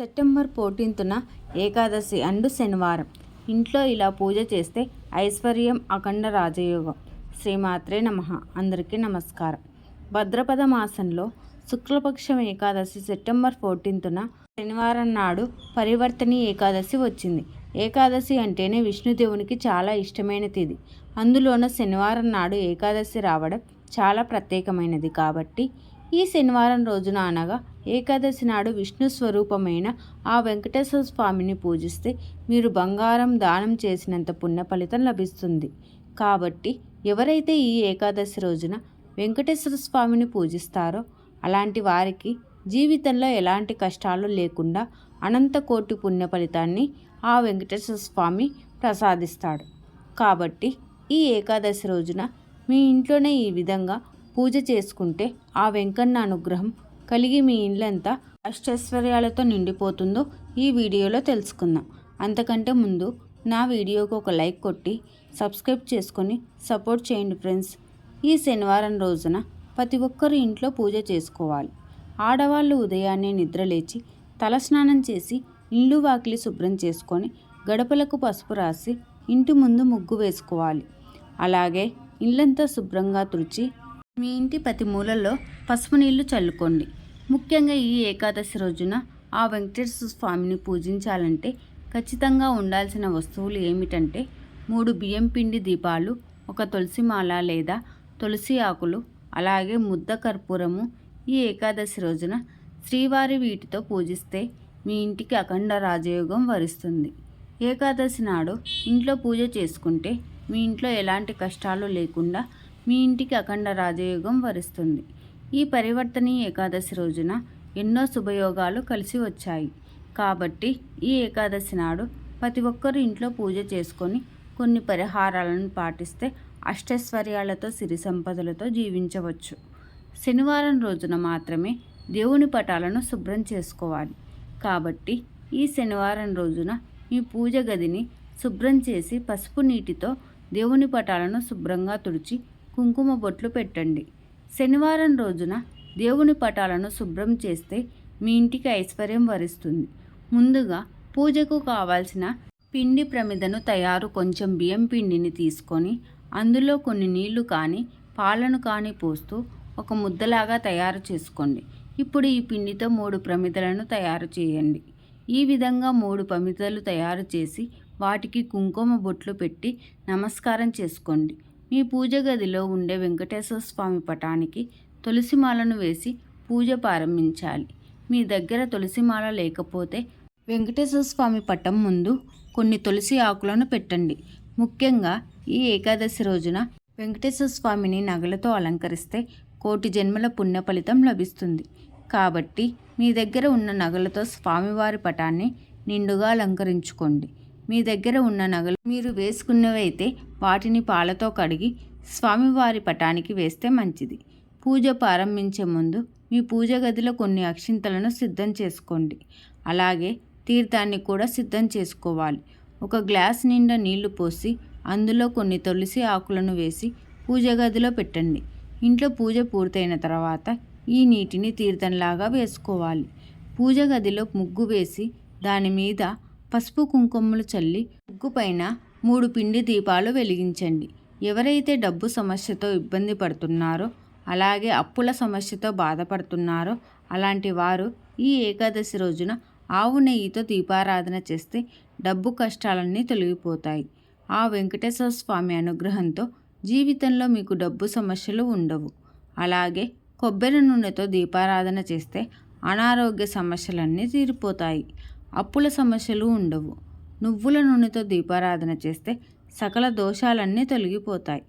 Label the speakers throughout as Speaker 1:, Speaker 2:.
Speaker 1: September ఫోర్టీన్త్న Ekadashi and శనివారం. ఇంట్లో ఇలా పూజ చేస్తే ఐశ్వర్యం అఖండ రాజయోగం. శ్రీమాత్రే నమ. అందరికీ నమస్కారం. భద్రపద మాసంలో శుక్లపక్షం ఏకాదశి సెప్టెంబర్ ఫోర్టీన్త్న శనివారం నాడు పరివర్తని ఏకాదశి వచ్చింది. ఏకాదశి అంటేనే విష్ణుదేవునికి చాలా ఇష్టమైన తేదీ అందులోన శనివారం నాడు ఏకాదశి రావడం చాలా ప్రత్యేకమైనది కాబట్టి ఈ శనివారం రోజున అనగా ఏకాదశి నాడు విష్ణు స్వరూపమైన ఆ వెంకటేశ్వర స్వామిని పూజిస్తే మీరు బంగారం దానం చేసినంత పుణ్య ఫలితం లభిస్తుంది. కాబట్టి ఎవరైతే ఈ ఏకాదశి రోజున వెంకటేశ్వర స్వామిని పూజిస్తారో అలాంటి వారికి జీవితంలో ఎలాంటి కష్టాలు లేకుండా అనంత కోటి పుణ్య ఫలితాన్ని ఆ వెంకటేశ్వర స్వామి ప్రసాదిస్తాడు. కాబట్టి ఈ ఏకాదశి రోజున మీ ఇంట్లోనే ఈ విధంగా పూజ చేసుకుంటే ఆ వెంకన్న అనుగ్రహం కలిగి మీ ఇల్లంతా అష్టైశ్వర్యాలతో నిండిపోతుందో ఈ వీడియోలో తెలుసుకుందాం. అంతకంటే ముందు నా వీడియోకు ఒక లైక్ కొట్టి సబ్స్క్రైబ్ చేసుకొని సపోర్ట్ చేయండి ఫ్రెండ్స్. ఈ శనివారం రోజున ప్రతి ఒక్కరు ఇంట్లో పూజ చేసుకోవాలి. ఆడవాళ్ళు ఉదయాన్నే నిద్రలేచి తలస్నానం చేసి ఇల్లు వాకిలి శుభ్రం చేసుకొని గడపలకు పసుపు రాసి ఇంటి ముందు ముగ్గు వేసుకోవాలి. అలాగే ఇల్లంతా శుభ్రంగా తుడిచి మీ ఇంటి ప్రతి మూలలో పసుపు నీళ్ళు చల్లుకోండి. ముఖ్యంగా ఈ ఏకాదశి రోజున ఆ వెంకటేశ్వర స్వామిని పూజించాలంటే ఖచ్చితంగా ఉండాల్సిన వస్తువులు ఏమిటంటే మూడు బియ్యం పిండి దీపాలు ఒక తులసి మాల లేదా తులసి ఆకులు అలాగే ముద్ద కర్పూరము ఈ ఏకాదశి రోజున శ్రీవారి వీటితో పూజిస్తే మీ ఇంటికి అఖండ రాజయోగం వరిస్తుంది. ఏకాదశి నాడు ఇంట్లో పూజ చేసుకుంటే మీ ఇంట్లో ఎలాంటి కష్టాలు లేకుండా మీ ఇంటికి అఖండ రాజయోగం వరిస్తుంది. ఈ పరివర్తనీ ఏకాదశి రోజున ఎన్నో శుభయోగాలు కలిసి వచ్చాయి. కాబట్టి ఈ ఏకాదశి నాడు ప్రతి ఒక్కరు ఇంట్లో పూజ చేసుకొని కొన్ని పరిహారాలను పాటిస్తే అష్టైశ్వర్యాలతో సిరి సంపదలతో జీవించవచ్చు. శనివారం రోజున మాత్రమే దేవుని పటాలను శుభ్రం చేసుకోవాలి. కాబట్టి ఈ శనివారం రోజున మీ పూజ గదిని శుభ్రం చేసి పసుపు నీటితో దేవుని పటాలను శుభ్రంగా తుడిచి కుంకుమ బొట్లు పెట్టండి. శనివారం రోజున దేవుని పటాలను శుభ్రం చేస్తే మీ ఇంటికి ఐశ్వర్యం వరిస్తుంది. ముందుగా పూజకు కావాల్సిన పిండి ప్రమిదను తయారు కొంచెం బియ్యం పిండిని తీసుకొని అందులో కొన్ని నీళ్ళు కానీ పాలను కానీ పోస్తూ ఒక ముద్దలాగా తయారు చేసుకోండి. ఇప్పుడు ఈ పిండితో మూడు ప్రమిదలను తయారు చేయండి. ఈ విధంగా మూడు ప్రమిదలు తయారు చేసి వాటికి కుంకుమ బొట్లు పెట్టి నమస్కారం చేసుకోండి. మీ పూజ గదిలో ఉండే వెంకటేశ్వర స్వామి పటానికి తులసిమాలను వేసి పూజ ప్రారంభించాలి. మీ దగ్గర తులసిమాల లేకపోతే వెంకటేశ్వర స్వామి పటం ముందు కొన్ని తులసి ఆకులను పెట్టండి. ముఖ్యంగా ఈ ఏకాదశి రోజున వెంకటేశ్వర స్వామిని నగలతో అలంకరిస్తే కోటి జన్మల పుణ్య ఫలితం లభిస్తుంది. కాబట్టి మీ దగ్గర ఉన్న నగలతో స్వామివారి పటాన్ని నిండుగా అలంకరించుకోండి. మీ దగ్గర ఉన్న నగలు మీరు వేసుకున్నవైతే వాటిని పాలతో కడిగి స్వామివారి పటానికి వేస్తే మంచిది. పూజ ప్రారంభించే ముందు మీ పూజ గదిలో కొన్ని అక్షింతలను సిద్ధం చేసుకోండి. అలాగే తీర్థాన్ని కూడా సిద్ధం చేసుకోవాలి. ఒక గ్లాస్ నిండా నీళ్ళు పోసి అందులో కొన్ని తులసి ఆకులను వేసి పూజ గదిలో పెట్టండి. ఇంట్లో పూజ పూర్తయిన తర్వాత ఈ నీటిని తీర్థంలాగా వేసుకోవాలి. పూజ గదిలో ముగ్గు వేసి దాని మీద పసుపు కుంకుమలు చల్లి ముగ్గు పైన మూడు పిండి దీపాలు వెలిగించండి. ఎవరైతే డబ్బు సమస్యతో ఇబ్బంది పడుతున్నారో అలాగే అప్పుల సమస్యతో బాధపడుతున్నారో అలాంటి వారు ఈ ఏకాదశి రోజున ఆవు నెయ్యితో దీపారాధన చేస్తే డబ్బు కష్టాలన్నీ తొలగిపోతాయి. ఆ వెంకటేశ్వర స్వామి అనుగ్రహంతో జీవితంలో మీకు డబ్బు సమస్యలు ఉండవు. అలాగే కొబ్బరి నూనెతో దీపారాధన చేస్తే అనారోగ్య సమస్యలన్నీ తీరిపోతాయి. అప్పుల సమస్యలు ఉండవు. నువ్వుల నూనెతో దీపారాధన చేస్తే సకల దోషాలన్నీ తొలగిపోతాయి.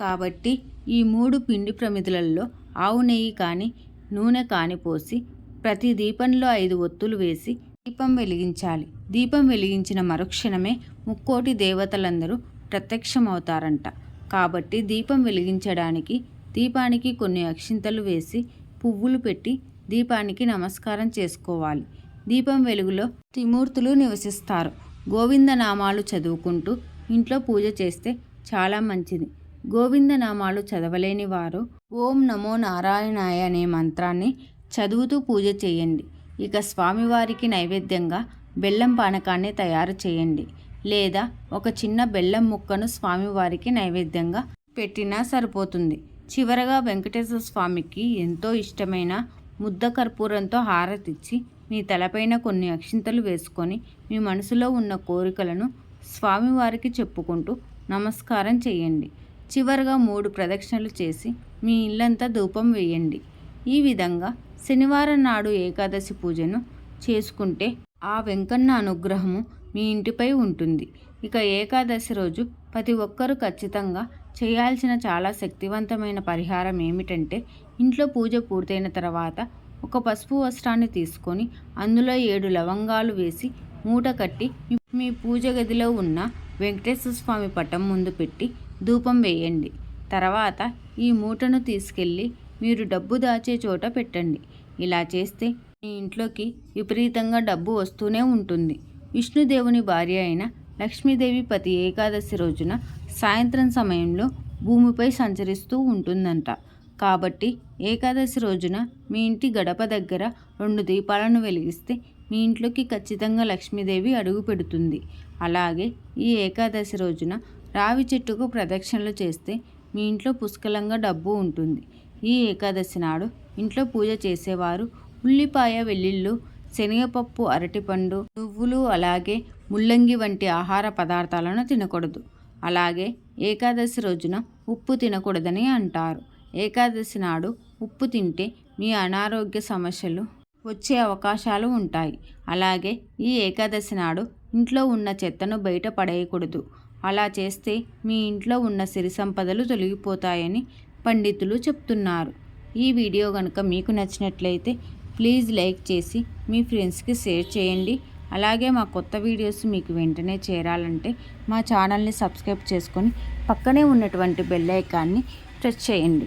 Speaker 1: కాబట్టి ఈ మూడు పిండి ప్రమిదలలో ఆవు నెయ్యి కానీ నూనె కాని పోసి ప్రతి దీపంలో ఐదు ఒత్తులు వేసి దీపం వెలిగించాలి. దీపం వెలిగించిన మరుక్షణమే ముక్కోటి దేవతలందరూ ప్రత్యక్షమవుతారంట. కాబట్టి దీపం వెలిగించడానికి దీపానికి కొన్ని అక్షింతలు వేసి పువ్వులు పెట్టి దీపానికి నమస్కారం చేసుకోవాలి. దీపం వెలుగులో త్రిమూర్తులు నివసిస్తారు. గోవింద నామాలు చదువుకుంటూ ఇంట్లో పూజ చేస్తే చాలా మంచిది. గోవింద నామాలు చదవలేని వారు ఓం నమో నారాయణాయ అనే మంత్రాన్ని చదువుతూ పూజ చేయండి. ఇక స్వామివారికి నైవేద్యంగా బెల్లం పానకాన్ని తయారు చేయండి. లేదా ఒక చిన్న బెల్లం ముక్కను స్వామివారికి నైవేద్యంగా పెట్టినా సరిపోతుంది. చివరగా వెంకటేశ్వర స్వామికి ఎంతో ఇష్టమైన ముద్ద కర్పూరంతో హారతిచ్చి మీ తలపైన కొన్ని అక్షింతలు వేసుకొని మీ మనసులో ఉన్న కోరికలను స్వామివారికి చెప్పుకుంటూ నమస్కారం చేయండి. చివరగా మూడు ప్రదక్షిణలు చేసి మీ ఇల్లంతా ధూపం వేయండి. ఈ విధంగా శనివారం నాడు ఏకాదశి పూజను చేసుకుంటే ఆ వెంకన్న అనుగ్రహము మీ ఇంటిపై ఉంటుంది. ఇక ఏకాదశి రోజు ప్రతి ఒక్కరూ ఖచ్చితంగా చేయాల్సిన చాలా శక్తివంతమైన పరిహారం ఏమిటంటే ఇంట్లో పూజ పూర్తయిన తర్వాత ఒక పసుపు వస్త్రాన్ని తీసుకొని అందులో ఏడు లవంగాలు వేసి మూట కట్టి మీ- పూజ గదిలో ఉన్న వెంకటేశ్వర స్వామి పటం ముందు పెట్టి ధూపం వేయండి. తర్వాత ఈ మూటను తీసుకెళ్ళి మీరు డబ్బు దాచే చోట పెట్టండి. ఇలా చేస్తే మీ ఇంట్లోకి విపరీతంగా డబ్బు వస్తూనే ఉంటుంది. విష్ణుదేవుని భార్య అయిన లక్ష్మీదేవి ప్రతి ఏకాదశి రోజున సాయంత్రం సమయంలో భూమిపై సంచరిస్తూ ఉంటుందంట. కాబట్టి ఏకాదశి రోజున మీ ఇంటి గడప దగ్గర రెండు దీపాలను వెలిగిస్తే మీ ఇంట్లోకి ఖచ్చితంగా లక్ష్మీదేవి అడుగు పెడుతుంది. అలాగే ఈ ఏకాదశి రోజున రావి చెట్టుకు ప్రదక్షిణలు చేస్తే మీ ఇంట్లో పుష్కలంగా డబ్బు ఉంటుంది. ఈ ఏకాదశి నాడు ఇంట్లో పూజ చేసేవారు ఉల్లిపాయ వెల్లుల్లు శనగపప్పు అరటిపండు నువ్వులు అలాగే ముల్లంగి వంటి ఆహార పదార్థాలను తినకూడదు. అలాగే ఏకాదశి రోజున ఉప్పు తినకూడదని అంటారు. ఏకాదశి నాడు ఉప్పు తింటే మీ అనారోగ్య సమస్యలు వచ్చే అవకాశాలు ఉంటాయి. అలాగే ఈ ఏకాదశి నాడు ఇంట్లో ఉన్న చెత్తను బయట పడేయకూడదు. అలా చేస్తే మీ ఇంట్లో ఉన్న సిరి సంపదలు తొలగిపోతాయని పండితులు చెప్తున్నారు. ఈ వీడియో కనుక మీకు నచ్చినట్లయితే ప్లీజ్ లైక్ చేసి మీ ఫ్రెండ్స్కి షేర్ చేయండి. అలాగే మా కొత్త వీడియోస్ మీకు వెంటనే చేరాలంటే మా ఛానల్ని సబ్స్క్రైబ్ చేసుకొని పక్కనే ఉన్నటువంటి బెల్ ఐకాన్ని ప్రెస్ చేయండి.